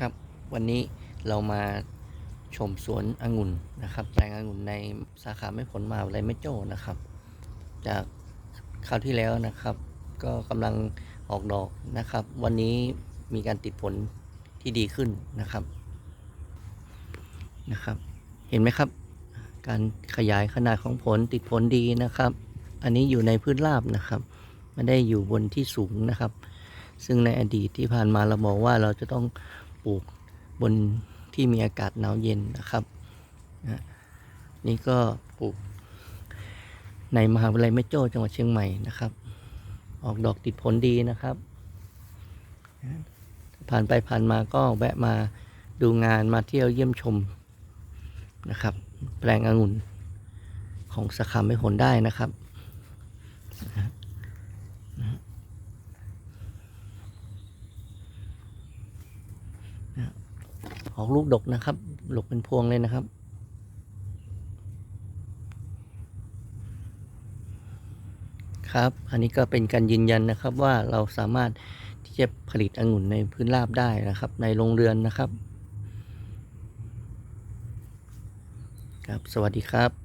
ครับ วันนี้เรามาชมสวนองุ่นนะครับแปลงองุ่นในสาขาไม่ผลมาวิทยาลัยแม่โจ้นะครับ จากคราวที่แล้วนะครับ ก็กำลังออกดอกนะครับ วันนี้มีการติดผลที่ดีขึ้นนะครับนะครับ เห็นไหมครับ การขยายขนาดของผลติดผลดีนะครับ อันนี้อยู่ในพื้นราบนะครับไม่ได้อยู่บนที่สูงนะครับ ซึ่งในอดีตที่ผ่านมาเราบอกว่าเราจะต้อง ปลูกบนที่มีอากาศหนาวเย็นนะครับ นี่ก็ปลูกในมหาวิทยาลัยแม่โจ้จังหวัดเชียงใหม่นะครับ ออกดอกติดผลดีนะครับ ผ่านไปผ่านมาก็แวะมาดูงานมาเที่ยวเยี่ยมชมนะครับ แปลงองุ่นของสาขาไม่ผลได้นะครับ ออกลูกดกนะครับดกเป็นพวงเลยนะครับ ครับ อันนี้ก็เป็นการยืนยันนะครับว่าเราสามารถที่จะผลิตองุ่นในพื้นราบได้นะครับ ในโรงเรือนนะครับ ครับ สวัสดีครับ